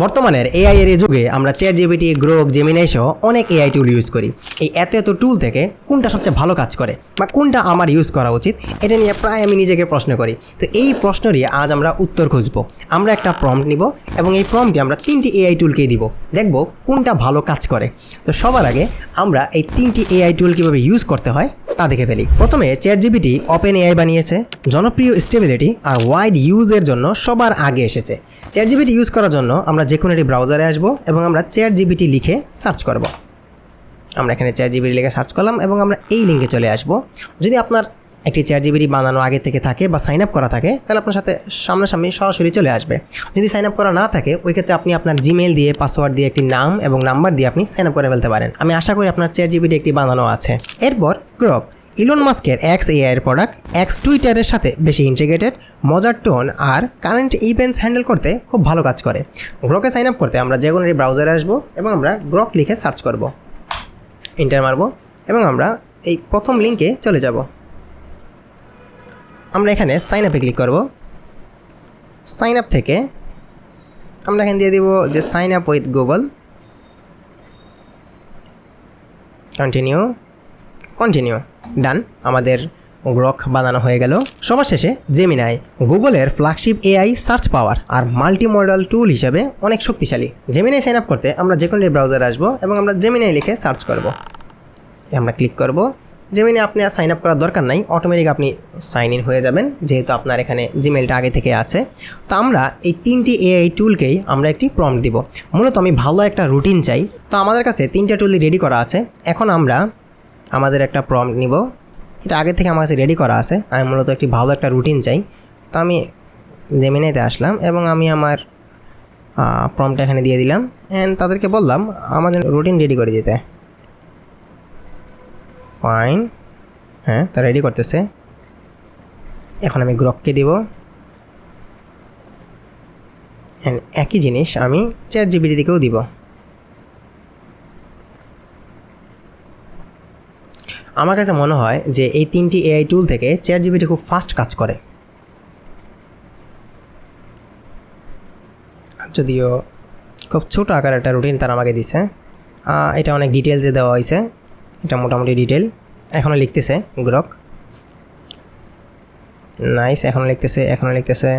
বর্তমানের এআই এর যুগে আমরা চ্যাট জিবিটি গ্রোক জেমিনাই সহ অনেক এআই টুল ইউজ করি। এই এত এত টুল থেকে কোনটা সবচেয়ে ভালো কাজ করে বা কোনটা আমার ইউজ করা উচিত, এটা নিয়ে প্রায় আমি নিজেকে প্রশ্ন করি। তো এই প্রশ্নেরই আজ আমরা উত্তর খুঁজব। আমরা একটা প্রম্পট নিব এবং এই প্রম্পটে আমরা তিনটি এআই টুলকেই দিব। দেখব কোনটা ভালো কাজ করে। তো সবার আগে আমরা এই তিনটি এআই টুল কীভাবে ইউজ করতে হয় তা দেখে ফেলি। প্রথমে চ্যাট জিবিটি ওপেন এআই বানিয়েছে। জনপ্রিয় স্টেবিলিটি আর ওয়াইড ইউজের জন্য সবার আগে এসেছে। চ্যাট জিবিটি ইউজ করার জন্য আমরা যে কোনো একটি ব্রাউজারে আসব এবং আমরা চ্যাট জিবিটি লিখে সার্চ করব। আমরা এখানে চ্যাট জিবিটি লিখে সার্চ করলাম এবং আমরা এই লিঙ্কে চলে আসব। যদি আপনার একটি চ্যাট জিবিটি বানানো আগে থেকে থাকে বা সাইন আপ করা থাকে, তাহলে আপনার সাথে সামনাসামনি সরাসরি চলে আসবে। যদি সাইন আপ করা না থাকে, ওই ক্ষেত্রে আপনি আপনার জিমেল দিয়ে পাসওয়ার্ড দিয়ে একটি নাম এবং নাম্বার দিয়ে আপনি সাইন আপ করে ফেলতে পারেন। আমি আশা করি আপনার চ্যাট জিবিটি একটি বানানো আছে। এরপর গ্রক ইলন মাস্কের এক্স এআইয়ের প্রোডাক্ট এক্স টুইটারের সাথে বেশি ইন্টিগ্রেটেড মজার টোন আর কারেন্ট ইভেন্টস হ্যান্ডেল করতে খুব ভালো কাজ করে। গ্রকে সাইন আপ করতে আমরা যে কোনো ব্রাউজারে আসব এবং আমরা গ্রক লিখে সার্চ করব। ইন্টার মারবো এবং আমরা এই প্রথম লিঙ্কে চলে যাব। আমরা এখানে সাইন আপে ক্লিক করব। সাইন আপ থেকে আমরা এখানে দিয়ে দিব যে sign up with Google continue continue done আমাদের গ্রক বানানো হয়ে গেল। সবার শেষে জেমিনাই গুগলের ফ্ল্যাগশিপ এআই সার্চ পাওয়ার আর মাল্টি মডেল টুল হিসেবে অনেক শক্তিশালী। জেমিনাই সাইন আপ করতে আমরা যে কোনো ব্রাউজারে আসব এবং আমরা জেমিনাই লিখে সার্চ করব। আমরা ক্লিক করব। জেমিনে আপনি আর সাইন আপ করার দরকার নাই। অটোমেটিক আপনি সাইন ইন হয়ে যাবেন, যেহেতু আপনার এখানে জিমেলটা আগে থেকে আছে। তো আমরা এই তিনটি এআই টুলকেই আমরা একটি প্রম্পট দিব। মূলত আমি ভালো একটা রুটিন চাই। তো আমাদের কাছে তিনটা টুলই রেডি করা আছে। এখন আমরা আমাদের একটা প্রম্পট নিব। এটা আগে থেকে আমার কাছে রেডি করা আছে। আমি মূলত একটি ভালো একটা রুটিন চাই। তো আমি জেমিনেতে আসলাম এবং আমি আমার প্রম্পটা এখানে দিয়ে দিলাম। অ্যান্ড তাদেরকে বললাম, আমাদের রুটিন রেডি করে দিতে। ফাইন হ্যাঁ তা রেডি করতেছে। এখন আমি গ্রককে দিব। একই জিনিস আমি চার জিবিটি দিকেও দিব। আমার কাছে মনে হয় যে এই তিনটি এআই টুল থেকে চার জিবিটি খুব ফাস্ট কাজ করে। যদিও খুব ছোট আকার একটা রুটিন তারা আমাকে দিছে এটা অনেক ডিটেলসে দেওয়া হয়েছে। এটা মোটামুটি ডিটেল এখনও লিখতেছে গ্রক। নাইস এখনও লিখতেছে এখনও লিখতেছে।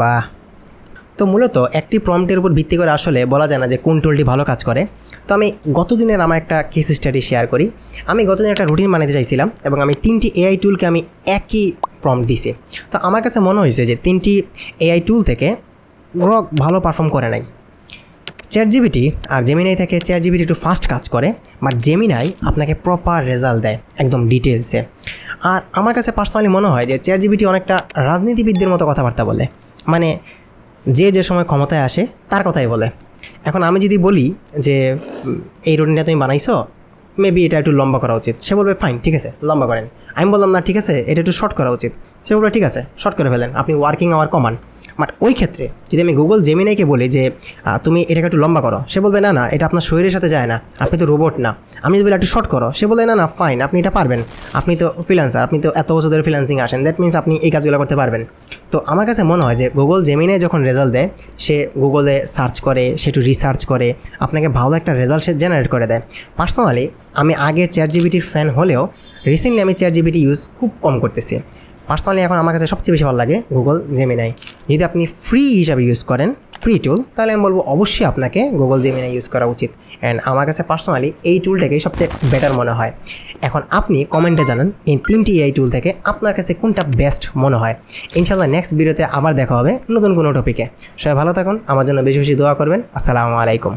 বাহ। তো মূলত একটি প্রম্পটের উপর ভিত্তি করে আসলে বলা যায় না যে কোন টুলটি ভালো কাজ করে। তো আমি গতদিনের আমার একটা কেস স্টাডি শেয়ার করি। আমি গতদিন একটা রুটিন বানাতে চাইছিলাম এবং আমি তিনটি এআই টুলকে আমি একই প্রম্পট দিছি। তো আমার কাছে মনে হয়েছে যে তিনটি এআই টুল থেকে গ্রক ভালো পারফর্ম করে নাই। চ্যাট জিবিটি আর জেমিনাই থেকে চ্যাট জিবিটি একটু ফাস্ট কাজ করে বাট জেমিনাই আপনাকে প্রপার রেজাল্ট দেয় একদম ডিটেলসে আর আমার কাছে পার্সোনালি মনে হয় যে চ্যাট জিবিটি অনেকটা রাজনীতিবিদদের মতো কথাবার্তা বলে। মানে যে যে সময় ক্ষমতায় আসে, তার কথাই বলে। এখন আমি যদি বলি যে, এই রুটিনটা তুমি বানাইছো মেবি এটা একটু লম্বা করা উচিত। সে বলবে ফাইন ঠিক আছে, লম্বা করেন। আমি বললাম, না, ঠিক আছে, এটা একটু শর্ট করা উচিত। সে বলবে, ঠিক আছে শর্ট করে ফেলেন, আপনি ওয়ার্কিং আওয়ার কমান। বাট ওই ক্ষেত্রে যদি আমি গুগল জেমিনাইকে বলি যে তুমি এটাকে একটু লম্বা করো, সে বলবে, না না, এটা আপনার শরীরের সাথে যায় না, আপনি তো রোবট না। আমি যদি বলি, একটু শর্ট করো, সে বলে না না ফাইন আপনি এটা পারবেন। আপনি তো ফ্রিল্যান্সার আপনি তো এত বছর ধরে ফ্রিল্যান্সিং আসেন দ্যাট মিনস আপনি এই কাজগুলো করতে পারবেন। তো আমার কাছে মনে হয় যে গুগল জেমিনাই যখন রেজাল্ট দেয়, সে গুগলে সার্চ করে, সে একটু রিসার্চ করে, আপনাকে ভালো একটা রেজাল্ট সে জেনারেট করে দেয়। পার্সোনালি আমি আগে চ্যাট জিবিটির ফ্যান হলেও রিসেন্টলি আমি চ্যাট জিবিটি ইউজ খুব কম করতেছি। পার্সোনালি এখন আমার কাছে সবচেয়ে বেশি ভালো লাগে গুগল জেমিনাই যদি আপনি ফ্রি হিসাবে ইউজ করেন ফ্রি টুল তাহলে আমি বলব অবশ্যই আপনাকে গুগল জেমিনাই ইউজ করা উচিত। অ্যান্ড আমার কাছে পার্সোনালি এই টুলটাকেই সবচেয়ে বেটার মনে হয়। এখন আপনি কমেন্টে জানান, এই তিনটি এই টুল থেকে আপনার কাছে কোনটা বেস্ট মনে হয়। ইনশাল্লাহ নেক্সট ভিডিওতে আবার দেখা হবে নতুন কোনো টপিকে সবাই ভালো থাকুন, আমার জন্য বেশি বেশি দোয়া করবেন। আসসালামু আলাইকুম।